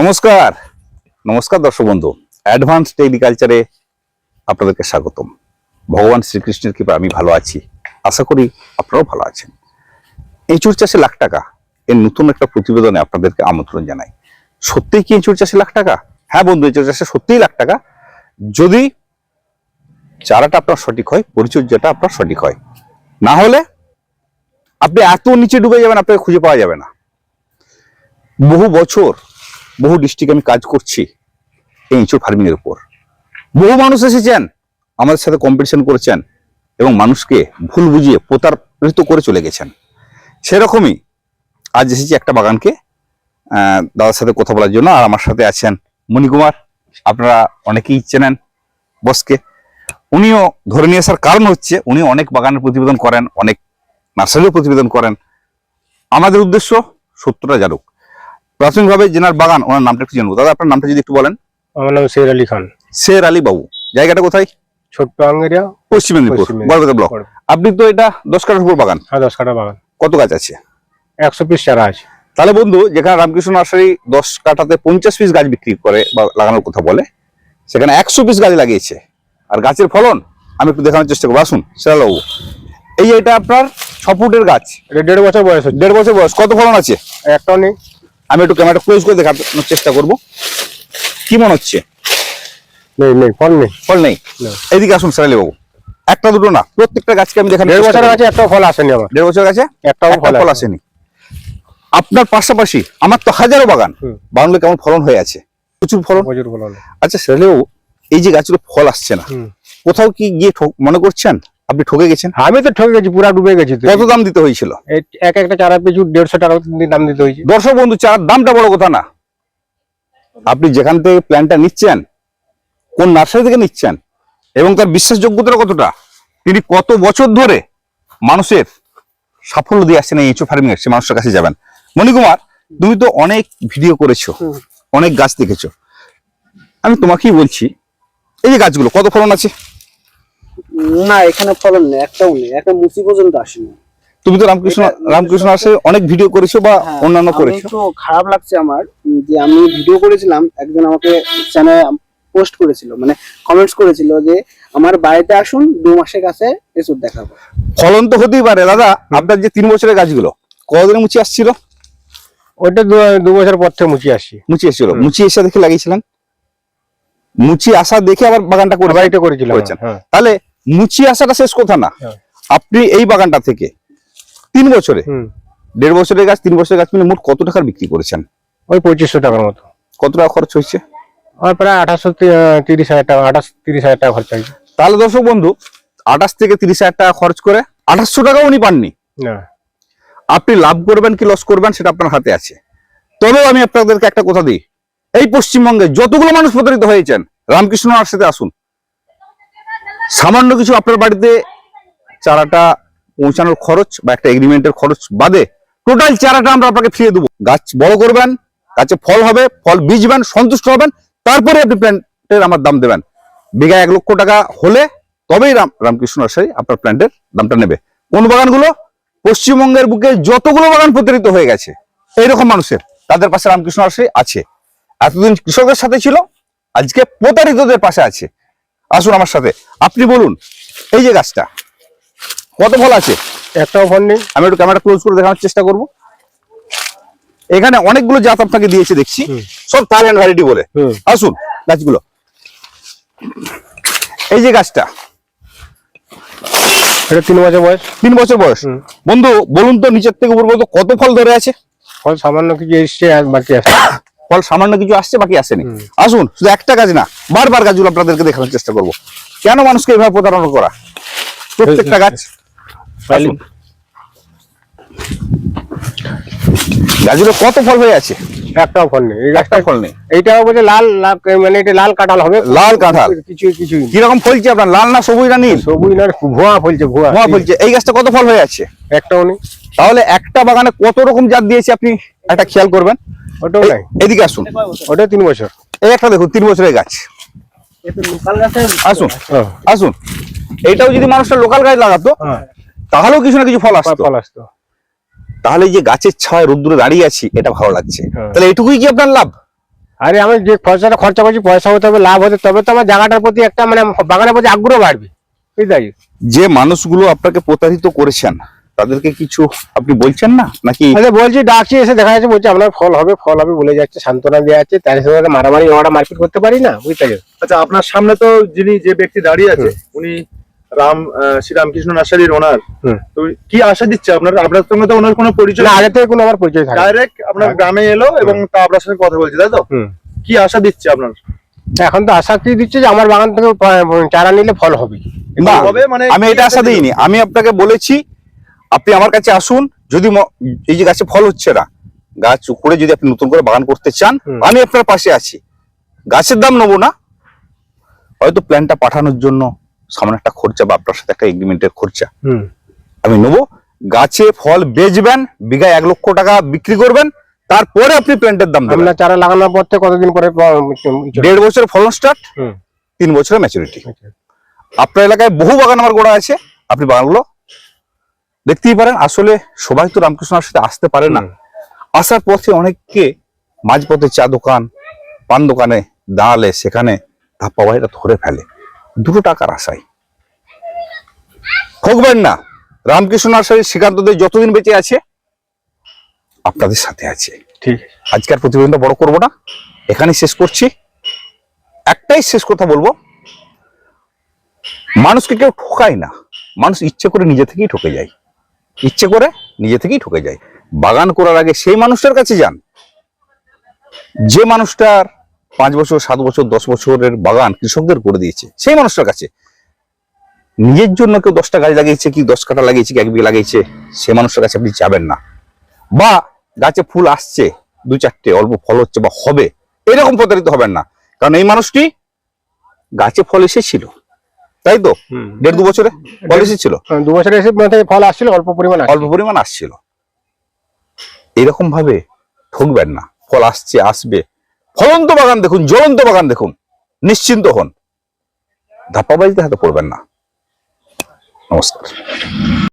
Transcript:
নমস্কার। নমস্কার দর্শক বন্ধু। অ্যাডভান্স এগ্রিকালচারে আপনাদেরকে স্বাগতম। ভগবান শ্রীকৃষ্ণের কৃপা আমি ভালো আছি। আশা করি আপনারাও ভালো আছেন। এঁচুর চাষে লাখ টাকা, এর নতুন একটা প্রতিবেদনে আপনাদেরকে আমন্ত্রণ জানাই। সত্যিই কি এঁচুর চাষে লাখ টাকা? হ্যাঁ বন্ধু, এঁচুর চাষে সত্যিই লাখ টাকা। যদি চারাটা আপনার সঠিক হয়, পরিচর্যাটা আপনার সঠিক হয়। না হলে আপনি এত নিচে ডুবে যাবেন, আপনাকে খুঁজে পাওয়া যাবে না। বহু বছর বহু ডিস্ট্রিক্টে আমি কাজ করছি এই ইঁচুর ফার্মিং এর উপর। বহু মানুষ এসেছেন, আমাদের সাথে কম্পিটিশন করেছেন এবং মানুষকে ভুল বুঝিয়ে প্রতারিত করে চলে গেছেন। সেরকমই আজ এসেছি একটা বাগানকে দাদার সাথে কথা বলার জন্য, আর আমার সাথে আছেন মণিকুমার। আপনারা অনেকেই চেনেন বসকে। উনিও ধরে নিয়ে আসার কারণ হচ্ছে, উনি অনেক বাগানের প্রতিবেদন করেন, অনেক নার্সারিও প্রতিবেদন করেন। আমাদের উদ্দেশ্য সত্যটা জানুক। প্রাথমিকভাবে জেনার বাগান ওনার নামটা একটু জানব। দাদা আপনার নামটা যদি একটু বলেন। আমার নাম শের আলী খান। শের আলী বাবু। জায়গাটা কোথায়? ছোট্ট আঙ্গেরিয়া পশ্চিম মেদিনীপুর পশ্চিম ব্লক আপনি তো এটা দশ কাঠার উপর বাগান। হ্যাঁ দশ কাঠা বাগান। কত গাছ আছে? একশো পিস চারা আছে। তাহলে বন্ধু যেখানে রামকৃষ্ণ নার্সারি দশ কাঠাতে পঞ্চাশ পিস গাছ বিক্রি করে বা লাগানোর কথা বলে সেখানে একশো পিস গাছ লাগিয়েছে। আর গাছের ফলন আমি একটু দেখানোর চেষ্টা করব। আসুন শেরাল বাবু। এই এটা আপনার ছ ফুটের গাছ। এটা দেড় বছর বয়স দেড় বছর বয়স। কত ফলন আছে? একটাও নেই। আমি একটু ক্যামেরাটা ক্লোজ করে দেখানোর চেষ্টা করব। কি মনে হচ্ছে? নেই নেই ফল নেই। ফল নেই? না। এইদিকে আসুন বাবু। একটা দুটো না প্রত্যেকটা গাছকে আমি দেড় চেষ্টা বছর করব। একটাও ফল আসেনি আমার। দেড় বছর গাছে? একটাও একটা ফল ফল আসেনি। আপনার পাশাপাশি আমার তো হাজারো বাগান। বাগানগুলো কেমন ফলন হয়ে আছে? প্রচুর ফলন? প্রচুর। আচ্ছা এই যে গাছগুলো ফল আসছে না কোথাও কি গিয়ে ঠক- মনে করছেন? আপনি ঠকে গেছেন? আমি তো ঠকে গেছি পুরা ডুবে গেছি কত দাম দিতে হয়েছিল? এক একটা চারা পিছু দেড়শো টাকা দাম দিতে হয়েছে। দর্শক বন্ধু চারার দামটা বড় কথা না। আপনি যেখান থেকে প্ল্যানটা নিচ্ছেন কোন নার্সারি থেকে নিচ্ছেন এবং তার বিশ্বাসযোগ্যতা কতটা তিনি কত বছর ধরে মানুষের সাফল্য দিয়ে আসছেন এই ইঁচু ফার্মিং সে মানুষের কাছে যাবেন। মণিকুমার তুমি তো অনেক ভিডিও করেছ অনেক গাছ দেখেছ। আমি তোমাকেই বলছি এই যে গাছগুলো কত ফলন আছে? না এখানে ফলন নেই একটাও নেই একটা মুসি পর্যন্ত আসেনি। তুমি তো রামকৃষ্ণ রামকৃষ্ণ নার্সারি অনেক ভিডিও করেছ বা হ্যাঁ, অন্যান্য আমি করেছ? একটু খারাপ লাগছে আমার যে আমি ভিডিও করেছিলাম একজন আমাকে চ্যানেলে পোস্ট করেছিল মানে কমেন্টস করেছিল যে আমার বাড়িতে আসুন দু মাসের কাছে এসব দেখাবো। ফলন তো হতেই পারে দাদা আপনার যে তিন বছরের গাছগুলো কতদিনে মুচি আসছিল? ওইটা দু- বছর পর থেকে মুচি আসছি। মুচি এসেছিল। মুচি এসে দেখে লাগিয়েছিলেন? মুচি আসা দেখে আবার বাগানটা করে বাড়িটা করেছিলাম করেছেন। হ্যাঁ। তাহলে মুচি আসাটা শেষ কথা না। হ্যাঁ। আপনি এই বাগানটা থেকে তিন বছরে দেড় বছরের গাছ তিন বছরের গাছ মিলে মোট কত টাকার বিক্রি করেছেন? ওই পঁচিশশো টাকার মতো। কত টাকা খরচ হয়েছে? আর প্রায় আঠাশশো তিরিশ হাজার টাকা আঠাশ তিরিশ হাজার টাকা খরচা হয়েছে। তাহলে দর্শক বন্ধু আঠাশ থেকে তিরিশ হাজার টাকা খরচ করে আঠাশশো টাকাও উনি পাননি। না। আপনি লাভ করবেন কি লস করবেন সেটা আপনার হাতে আছে। তবেও আমি আপনাদেরকে একটা কথা দিই এই পশ্চিমবঙ্গে যতগুলো মানুষ প্রতারিত হয়েছেন রামকৃষ্ণ নার্সারিতে আসুন। সামান্য কিছু আপনার বাড়িতে চারাটা পৌঁছানোর খরচ বা একটা এগ্রিমেন্টের খরচ বাদে টোটাল চারাটা আমরা আপনাকে ফিরিয়ে দেবো। গাছ বড় করবেন, গাছে ফল হবে, ফল বীজবেন, সন্তুষ্ট হবেন, তারপরে আপনি প্ল্যান্টের আমার দাম দেবেন। বিঘা এক লক্ষ টাকা হলে তবেই রাম রামকৃষ্ণ নার্সারি আপনার প্ল্যান্টের দামটা নেবে। কোন বাগানগুলো? পশ্চিমবঙ্গের বুকে যতগুলো বাগান প্রতারিত হয়ে গেছে, এইরকম মানুষের, তাদের পাশে রামকৃষ্ণ নার্সারি আছে। এতদিন কৃষকের সাথে ছিল, আজকে প্রতারিতদের পাশে আছে। আসুন আমার সাথে। আপনি বলুন এই যে গাছটা কত ফল আছে? একটাও ফল নেই। আমি একটু ক্যামেরা ক্লোজ করে দেখানোর চেষ্টা করব। এখানে অনেকগুলো জাত আপনাকে দিয়েছে দেখছি। সব থাইল্যান্ড ভ্যারাইটি বলে। আসুন গাছগুলো। এই যে গাছটা এটা তিন বছর বয়স। তিন বছর বয়স। বন্ধু বলুন তো নিচের থেকে উপর পর্যন্ত কত ফল ধরে আছে? ফল সামান্য কিছু এসছে আর বাকি আছে। ফল সামান্য কিছু আসছে বাকি আসেনি। আসুন শুধু একটা গাছ না বারবার গাছগুলো আপনাদেরকে দেখানোর চেষ্টা করব। কেন মানুষকে এভাবে প্রতারণা করা? প্রত্যেকটা গাছ। গাছগুলো কত ফল হয়ে আছে? একটাও ফল নেই। এই গাছটা একটা ফল নেই। এইটাও বলছে লাল মানে এটা লাল কাঁঠাল হবে। লাল কাঁঠাল। কিছু কিছু কীরকম ফলছে আপনার? লাল না সবুজ না নীল? সবুজ না ভুয়া ফলছে ভুয়া। মহা ফলছে। এই গাছটা কত ফল হয়ে আছে? একটাও নেই। তাহলে একটা বাগানে কত রকম জাত দিয়েছে আপনি? একটা খেয়াল করবেন। ওটাও নাই। এদিকে আসুন। ওটা তিন বছর। এই একটা দেখুন তিন বছরের গাছ। এটা লোকাল গাছের আসুন হ্যাঁ আসুন। এইটাও যদি মানুষটা লোকাল গাছ লাগাতো হ্যাঁ। তাহলেও কিছু না কিছু ফল আসতো। ফল আসতো। তাহলে যে গাছের ছায় রোদ্দুরে দাঁড়িয়ে আছি এটা ভালো লাগছে। হ্যাঁ। তাহলে এটুকুই কি আপনার লাভ? আরে আমি যে খরচাটা খরচা করছি পয়সা হতে হবে লাভ হতে তবে তো আমার জায়গাটার প্রতি একটা মানে বাগানের প্রতি আগ্রহ বাড়বে। বুঝতে যে মানুষগুলো আপনাকে প্রতারিত করেছেন তাদেরকে কিছু আপনি বলছেন না? নাকি আচ্ছা বলছি ডাকছি এসে দেখা যাচ্ছে বলছে আপনার ফল হবে ফল হবে বলে যাচ্ছে সান্ত্বনা দেওয়া যাচ্ছে তার সাথে মারামারি ওরা মারপিট করতে পারি না বুঝতে আচ্ছা আপনার সামনে তো যিনি যে ব্যক্তি দাঁড়িয়ে আছে উনি রাম আহ, শ্রীরামকৃষ্ণ নার্সারির ওনার। তো কি আশা দিচ্ছে আপনার? আপনার সঙ্গে তো ওনার কোনো পরিচয় না আগে থেকে কোনো আমার পরিচয় থাকে ডাইরেক্ট আপনার গ্রামে এলো এবং তা আপনার সঙ্গে কথা বলছে তাই তো? কি আশা দিচ্ছে আপনার? এখন তো আশা কি দিচ্ছে যে আমার বাগান থেকে চারা নিলে ফল হবে। হবে মানে আমি এটা আশা দিইনি। আমি আপনাকে বলেছি আপনি আমার কাছে আসুন যদি এই যে গাছে ফল হচ্ছে না গাছ উপরে যদি আপনি নতুন করে বাগান করতে চান আমি আপনার পাশে আছি। গাছের দাম নেব না। হয়তো প্ল্যানটা পাঠানোর জন্য সামনে একটা খরচা বা আপনার সাথে একটা এগ্রিমেন্টের খরচা। আমি নেব। গাছে ফল বেচবেন বিঘায় এক লক্ষ টাকা বিক্রি করবেন তারপরে আপনি প্ল্যান্টের দাম দেবেন। চারা লাগানোর পর থেকে কতদিন পরে দেড় বছর ফলন স্টার্ট তিন বছরের ম্যাচুরিটি আচ্ছা। আপনার এলাকায় বহু বাগান আমার গোড়া আছে আপনি বাগানগুলো দেখতেই পারেন আসলে সবাই তো রামকৃষ্ণের সাথে আসতে পারে না। আসার পথে অনেককে মাঝপথে চা দোকান পান দোকানে দাঁড়ালে সেখানে ধাপ্পা ভাইরা ধরে ফেলে। দুটো টাকার আশায়। ঠকবেন না। রামকৃষ্ণ নার্সারির শ্রীকান্ত দে যতদিন বেঁচে আছে আপনাদের সাথে আছে। ঠিক। আজকের প্রতিবেদনটা বড় করব না। এখানেই শেষ করছি। একটাই শেষ কথা বলব। মানুষকে কেউ ঠকায় না। মানুষ ইচ্ছে করে নিজে থেকেই ঠকে যায়। ইচ্ছে করে নিজে থেকেই ঠকে যায়। বাগান করার আগে সেই মানুষটার কাছে যান। যে মানুষটার পাঁচ বছর, সাত বছর, দশ বছরের বাগান কৃষকদের করে দিয়েছে, সেই মানুষটার কাছে। নিজের জন্য কেউ দশটা গাছ লাগিয়েছে কি, দশ কাটা লাগিয়েছে কি, এক বিঘা লাগিয়েছে সে মানুষটার কাছে আপনি যাবেন না। বা গাছে ফুল আসছে, দু চারটে, অল্প ফল হচ্ছে বা হবে, এরকম প্রতারিত হবেন না। কারণ এই মানুষটি গাছে ফল এসেছিল। তাই তো? দেড় দু বছরে? পলিসি ছিল? দু বছরে এসে ফল আসছিল অল্প পরিমাণ অল্প পরিমাণ আসছিল। এরকম ভাবে ঠকবেন না। ফল আসছে আসবে। ফলন্ত বাগান দেখুন জ্বলন্ত বাগান দেখুন। নিশ্চিন্ত হন। ধাপ্পাবাজিতে হাতে পড়বেন না। নমস্কার।